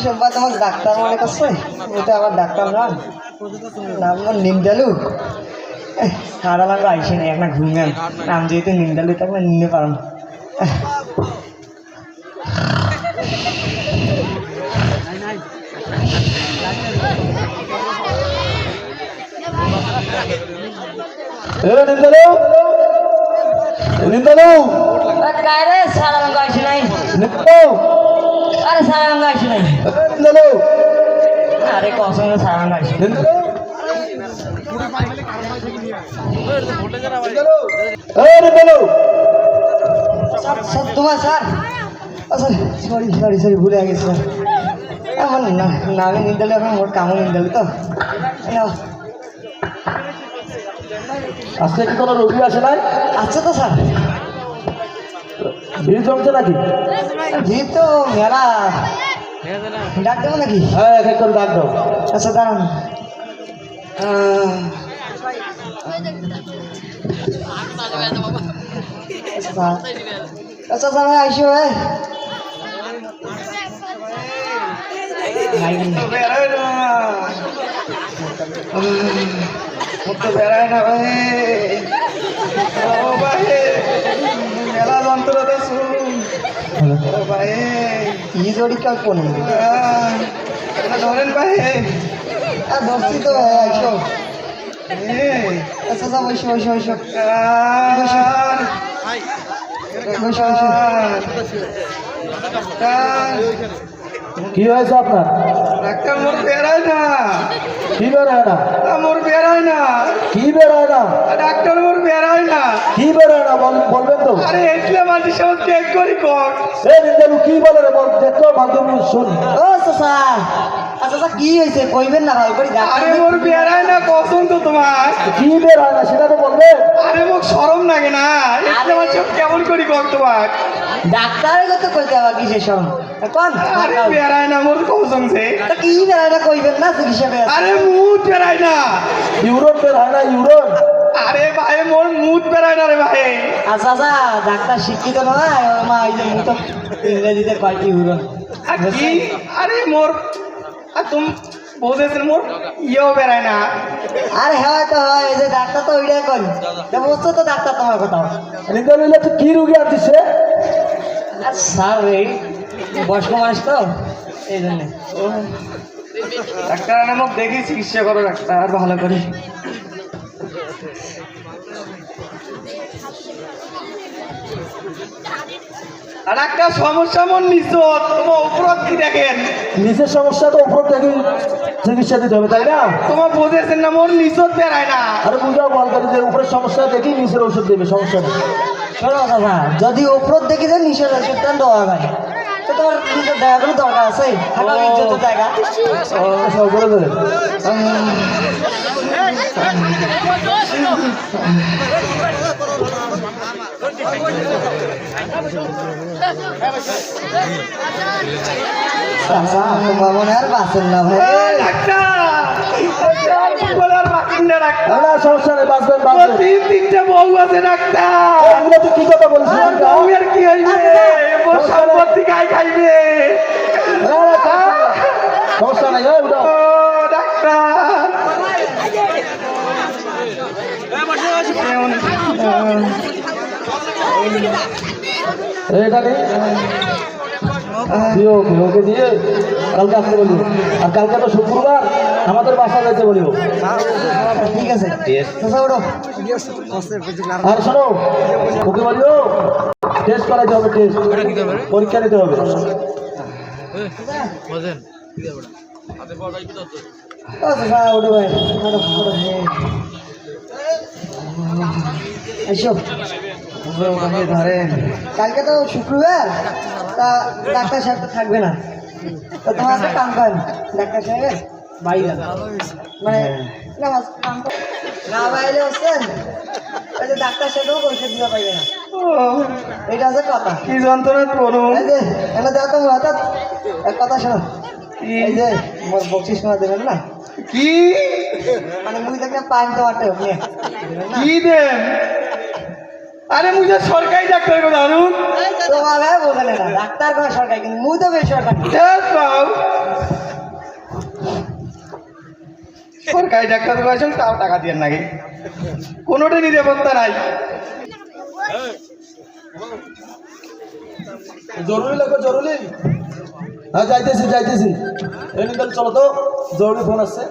সব্বা তোমাকে ডাক্তার মনে করছে এটা আমার ডাক্তার নাম। নাম আমার নিমদালু সারা লাগবে আইসে নি একটা ঘুমেন নাম যেহেতু নিমদালু থাকবে নিতে পারেন নিমদালু নিমদালু কায় রে সারা লাগবে আইসে নাই? নিমদালু আরে সায়ন আসি নাই আরে কসম সায়ন আসি তোমার স্যার? সরি সরি সরি ভুলে গেছি স্যার। আমার নামে নিন্দালে এখন মোট কামও নিন্দালে তো। আজকে কি কোনো রোগী আসে নাই? আচ্ছা তো স্যার। ভিড় জমছে নাকি ভিড় তো মেলা ডাক দেবো নাকি হ্যাঁ এক এক করে ডাক দাও আচ্ছা দাঁড়ান আহ, আচ্ছা আচ্ছা স্যার আইসো এ বেরোয় না মতো বেড়ায় না ভাই যন্ত্রতা শুন ভাই। কি জড়ি কাল কোন? ধরেন ভাই। আর ধরছি তো। ভাই আইসো আচ্ছা আচ্ছা বসো বসো বসো। বসো বসো। কি হয়েছে আপনার? ডাক্তার মোর বেড়ায় না। কি বেরোয় না? মোর বেড়ায় না। কি বেরোয় না? ডাক্তার মোর বেড়ায় না। কি বেরোয় না? বল- বলবেন তো। আরে এটলে মাঝে সব চেক করি কর। এ নিন্দালু কি বলে রে? বল দেখো মাধ্যমে শুন। ও চাচা। আচ্ছা কি হয়েছে? কইবেন না ভালো করে আরে মোর বেড়ায় না কসম তো তোমার? কি বেরোয় না সেটা তো বলবেন। আরে মোক সরম লাগে না। এটা আমার চোখ কেমন করি কম তোমার। ডাক্তারের কথা কইতে আবার কিসের সরম কোন আরে বেড়ায় না মোর কসম সে। তা কি বেড়াটা কইবেন? না চিকিৎসা বেড়া আরে মুখ বেড়ায় না। ইউরোপ বেরোয় না ইউরোপ। আরে ভাই মোর মুখ বেড়ায় না রে ভাই। আচ্ছা আচ্ছা ডাক্তার শিক্ষিত নয় মা এই যে মুখ ইংরেজিতে কয় কি হুরো। কি? আরে মোর আর তুমি বুঝেছেন মোর ইয়েও বেড়ায় না। আরে হয় তো হয় এই যে ডাক্তার তো ওইটাই করি তা বুঝছ তো ডাক্তার তোমার কথা। এলে তো কি রুগী আর স্যার এই বয়স্ক মানুষ তো এই জন্যে। ডাক্তার আনে মোক দেখি চিকিৎসা করো ডাক্তার ভালো করে। আর একটা সমস্যা মন নিশ্চত তোমার উপরত কি দেখেন? নিচের সমস্যা তো উপর থেকে চিকিৎসা দিতে হবে তাই না? তোমার বুঝেছেন না মোর নিশ্চত বেড়ায় না। আরে বুঝাও বল করে যে উপরের সমস্যা দেখি নিচের ওষুধ দেবে সমস্যা নেই। শোনো দাদা যদি ওপর দেখি যে ওষুধটা দেওয়া হয়। তো তোমার নিজের দেখা কোনো দরকার আছে। থাকা ইজ্জতের জায়গা। ও, সব করে দেবে। মনে আর বাঁচেন না ভাই বাঁচবেন বাঁচবেন। তিন তিনটে বউ আছে ডাক্তার। কি কথা বলছিস আর কি হইবে? সম্পত্তি খাই খাইবে। সমস্যা নাই এই, উঠাও। ও ডাক্তার। দিও ওকে দিয়ে কালকে আসতে বলব আর কালকে তো শুক্রবার আমাদের বাসা যেতে বলব ঠিক আছে। আর শোনো ওকে বলিও টেস্ট করাইতে হবে টেস্ট পরীক্ষা নিতে হবে। ও চাচা ওঠো ভাই। ওঠো ওঠো এসো। ধরেন কালকে তো শুক্রবার তা ডাক্তার সাহেব তো থাকবে না। তো তোমার কাম করেন। ডাক্তার সাহেবের বাড়ি মানে না ওই যে ডাক্তার দিতে না। এটা কথা। কি যন্ত্রণা করুন এই যে দেখো হঠাৎ এক কথা শোনো। এই যে বকশিস দেবেন না? কি? মানে মুই দেখলে পাইন তো আটে কি দেন? আরে মুঝে সরকারি ডাক্তার তোমার ভাই না ডাক্তার কোনো সরকারি কিন্তু মুই তো বেসরকারি। দেখ সরকারি ডাক্তার দেখাইছেন তাও টাকা দিয়ে নাকি। কোনোটাই নিরাপত্তা নাই। জরুরি লাগবে, জরুরি। হ্যাঁ যাইতেছি যাইতেছি। তাহলে চলো তো, জরুরি ফোন আসছে।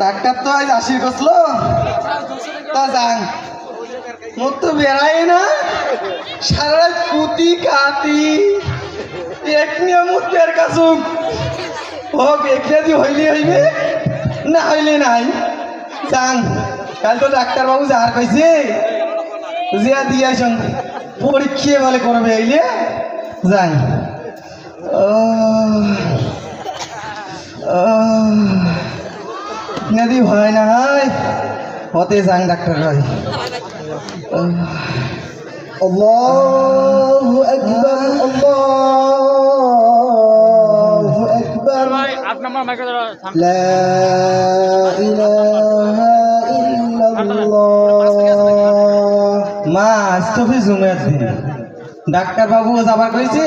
ডাক্তার তো আজ আশির করছিল তা যান। মোর তো বেড়াই না। সারা রাত কুতি। কাটি এক নিয়ে মুখ বের কাছুক হোক একলা দি হইলে হইবে না হইলে নাই যান কাল তো ডাক্তারবাবু যাহার কইছে জিয়া দিয়েছেন পরীক্ষা বলে করবে আইলে যান ও ও নদী হয় না হয় হতে যান ডাক্তার ভাই الله أكبر الله لا إله إلا الله মা আজ তো ফি জুমের দিন ডাক্তার বাবু যাবার কইছে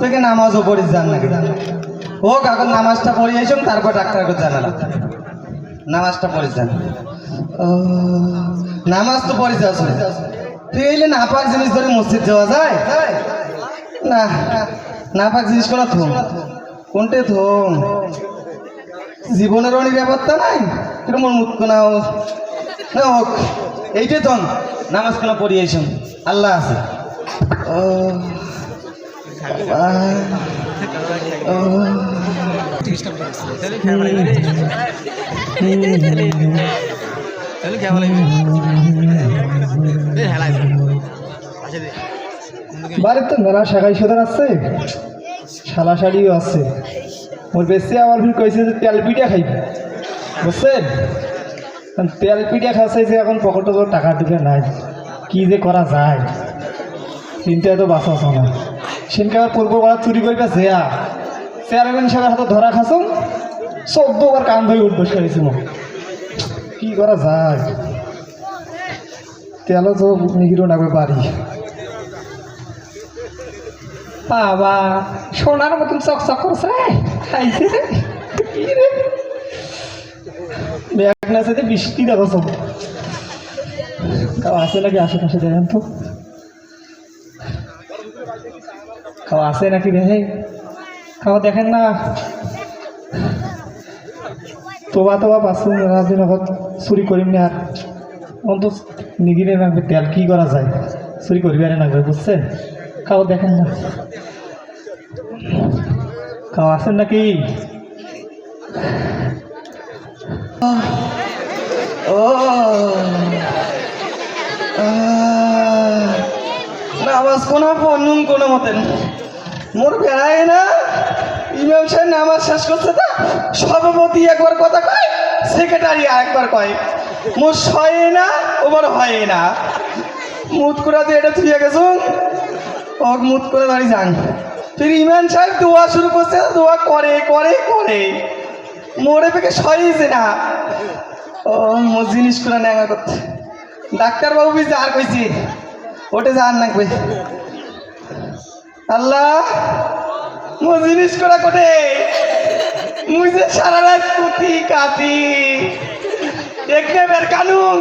তোকে নামাজও পড়িস যান নাকি হোক এখন নামাজটা পড়ি আইসম তারপর ডাক্তার কাছে জানালাম নামাজটা পড়ে যান ও, নামাজ তো পড়ে যাস তুই এলে নাপাক জিনিস ধরে মসজিদ যাওয়া যায় না নাপাক জিনিস কোনো থম কোনটে জীবনের অনেক ব্যাপারটা নাই? এটা মন মুখ না হোক না হোক এইটাই তো নামাজ কোনো পড়িয়েছেন? আল্লাহ আছে। ও। বাড়ির তো মেলা শাখাই সদার আছে। শালা শাড়িও আছে। মোর বেশি আমার ভিড় কইছে যে তেল পিঠা খাইবে বুঝছেন তেল পিঠা যে এখন পকেটে তো টাকা টুকে নাই। কি যে করা যায়। চিন্তা তো বাঁচা না সেনকে আবার পূর্ব করা চুরি করবে জেয়া চেয়ারম্যান সাহেবের হাতে ধরা খাসুম চোদ্দ বার কান ধরে উঠবো সেরেছি মোক কি করা যায়। তেলও তো নিগিরও নামে বাড়ি বাবা, সোনার মতন চকচক করছে না বৃষ্টি দেখো আছে নাকি আশেপাশে দেখেন তো? কাউ আছে নাকি দেখে? কাউ দেখেন না। তোবা তোবা পাঁচশো দিন চুরি করিম না আর। অন্ত নিগিরে নাকবে তেল কি করা যায়? চুরি করিবে নাকবে বুঝছেন? কাউ দেখেন না। কাউ আছেন নাকি? ও নামাজ কোনো পড়নুম কোনো মতেন মোর বেড়ায় না, ইমাম সাহেব নামাজ শেষ করছে তা, সভাপতি একবার কথা কয় সেক্রেটারি আরেকবার কয়। মোর সয়ে না, ওবার হয় না। মুত দিয়ে এটা থুয়ে গেছুন মুত করে দাঁড়িয়ে যান। ফির ইমান সাহেব দোয়া শুরু করছে, দোয়া করে করে করে। মোড়ে পেকে সয়েছে না। ও জিনিস করে নেওয়া করতে ডাক্তারবাবু বি যার কইছি, ওটে যার না কই। আল্লাহ মো জিনিস করা কোটে। মুই যে সারা রাত কুতি কাতি দেখতে বের কানুন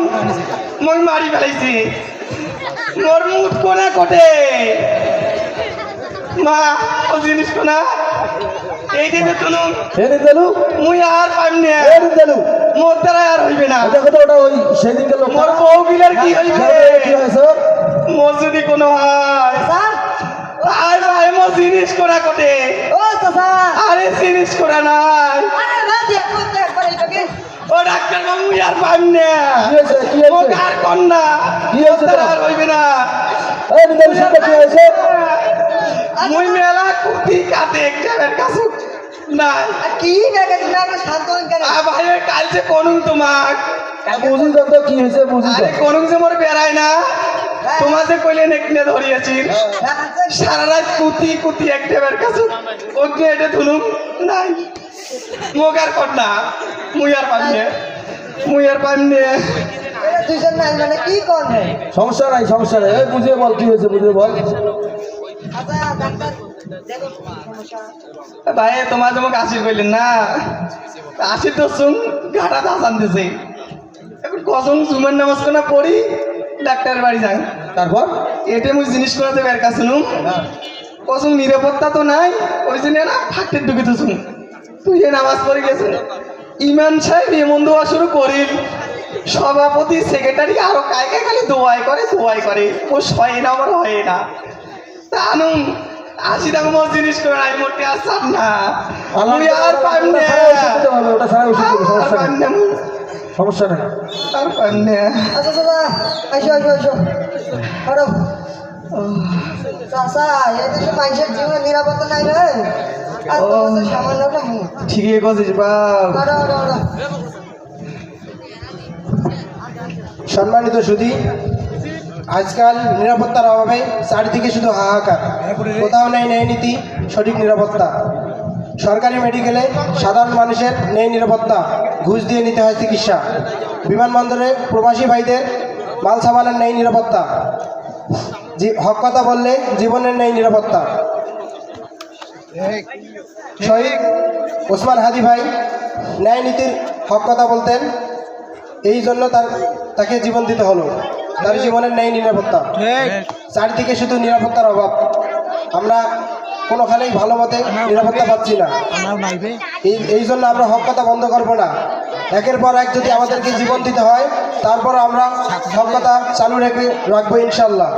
মই মারি ফেলাইছি। মোর মুখ কোনা কোটে মা ও জিনিস কোনা? এই দিকে তুলুন এনে দিলু মুই আর পাইম না। এনে দিলু মোর দ্বারা আর হইবে না। দেখো তো ওটা ওই সেদিনকে লোক মোর বউ গিলার কি হইবে? কি হয়েছে মোর যদি কোনো হয় স্যার। আয় ভাই মোর জিনিস করা কোটে ও চাচা আরে জিনিস করা নাই। আরে না দেখো ও ডাক্তার বাবু আর পাইম না। ও কার কন্যা কি হয়েছে? আর হইবে না। এই নিজাম সাহেব কি হয়েছে? মুই মেলা কুটি কাটে একটার কাছে নাই। আর কি দেখে তুমি আমরা শান্ত হন কেন আ ভাই কালকে কোনুম তোমাক। বুঝি তো কি হয়েছে বুঝি আরে কোনুম যে মোর বেড়ায় না। তোমার যে কইলেন একনে ধরিয়েছি। হ্যাঁ, আচ্ছা, সারা রাত কুতি কুতি একটার কাছে। ওকে এটা তুলুম নাই। মোগার কন্যা মুই আর পাইনে মুই আর পাইনে এটা দুইজন নাই মানে কি করবে সমস্যা নাই সমস্যা নাই। এই বুঝিয়ে বল কি হয়েছে বুঝিয়ে বল। আচ্ছা ডাক্তার ভাই তোমার যেমন আসির কইলেন না। আসির তো শুন ঘাটা দাস দিছে এখন কজন জুমের নামাজ কোনা পড়ি ডাক্তারের বাড়ি যাই তারপর? এটে মুই জিনিস করাতে বের কাছে নুম। কজন নিরাপত্তা তো নাই ওই জন্য না ফাঁকতে ঢুকে তো শুন তুই নামাজ পড়ে গেছে ইমান সাহেব এমন দোয়া শুরু করিল সভাপতি সেক্রেটারি আরও কায় কায় খালি দোয়াই করে দোয়াই করে। ও হয় না আমার হয় না। তা আনুন আশি টাকা মোর জিনিস করে নাই মোটে আসাম না। মুই আর আর সমস্যা নেই। আর পাইম না। আচ্ছা চাচা আসো আসো আসো হারো চাচা এই মানুষের জীবনে নিরাপত্তা নাই রে। ঠিকই বাপ হারো সম্মানিত সুদী আজকাল নিরাপত্তার অভাবে চারিদিকে শুধু হাহাকার। কোথাও নেই ন্যায় নীতি সঠিক নিরাপত্তা। সরকারি মেডিকেলে সাধারণ মানুষের নেই নিরাপত্তা ঘুষ দিয়ে নিতে হয় চিকিৎসা। বিমানবন্দরে প্রবাসী ভাইদের মাল সামানের নেই নিরাপত্তা। হক কথা বললে জীবনের নেই নিরাপত্তা। শহীদ ওসমান হাদি ভাই ন্যায় নীতির হক কথা বলতেন। এই জন্য তার তাকে জীবন দিতে হলো। তার জীবনের ন্যায় নিরাপত্তা। চারিদিকে শুধু নিরাপত্তার অভাব। আমরা কোনোখানেই ভালো মতে নিরাপত্তা পাচ্ছি না। এই এই জন্য আমরা হক কথা বন্ধ করব না। একের পর এক যদি আমাদেরকে জীবন দিতে হয় তারপর আমরা হক কথা চালু রেখে রাখব ইনশাল্লাহ